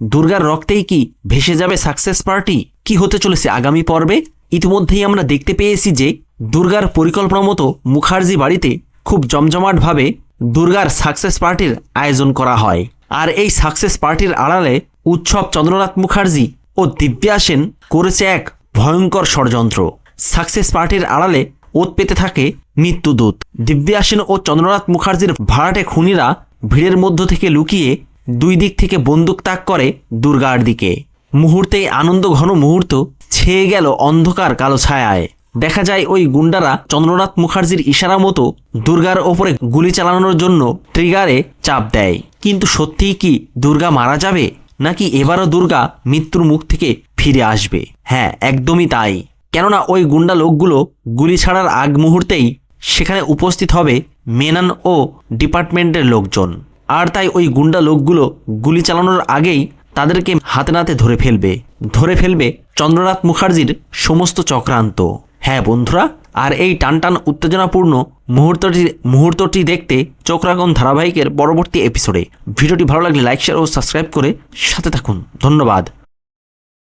দুর্গার রক্তেই কি ভেসে যাবে সাকসেস পার্টি কি হতে চলেছে আগামী পর্বে? ইতিমধ্যেই আমরা দেখতে পেয়েছি যে দুর্গার পরিকল্পনা মতো মুখার্জি বাড়িতে খুব জমজমাটভাবে দুর্গার সাকসেস পার্টির আয়োজন করা হয়। আর এই সাকসেস পার্টির আড়ালে উৎসব চন্দ্রনাথ মুখার্জি ও দিব্যা সেন করেছে এক ভয়ঙ্কর ষড়যন্ত্র। সাকসেস পার্টির আড়ালে ওত পেতে থাকে মৃত্যুদূত দিব্যা সেন ও চন্দ্রনাথ মুখার্জির ভাড়াটে খুনিরা ভিড়ের মধ্য থেকে লুকিয়ে দুই দিক থেকে বন্দুক তাক করে দুর্গার দিকে। মুহূর্তেই আনন্দ ঘন মুহূর্ত ছেয়ে গেল অন্ধকার কালো ছায়ায়। দেখা যায় ওই গুন্ডারা চন্দ্রনাথ মুখার্জির ইশারা মতো দুর্গার ওপরে গুলি চালানোর জন্য ট্রিগারে চাপ দেয়। কিন্তু সত্যিই কি দুর্গা মারা যাবে? নাকি এবারও দুর্গা মৃত্যুর মুখ থেকে ফিরে আসবে? হ্যাঁ একদমই তাই। কেননা ওই গুন্ডা লোকগুলো গুলি ছাড়ার আগ মুহূর্তেই সেখানে উপস্থিত হবে মেনান ও ডিপার্টমেন্টের লোকজন। আর তাই ওই গুন্ডা লোকগুলো গুলি চালানোর আগেই তাদেরকে হাতে নাতে ধরে ফেলবে। ধরে ফেলবে চন্দ্রনাথ মুখার্জির সমস্ত চক্রান্ত। হ্যাঁ বন্ধুরা, আর এই টানটান উত্তেজনাপূর্ণ মুহূর্তটির মুহূর্তটি দেখতে চোখ ধারাবাহিকের পরবর্তী এপিসোডে ভিডিওটি ভালো লাগলে লাইক শেয়ার ও সাবস্ক্রাইব করে সাথে থাকুন। ধন্যবাদ।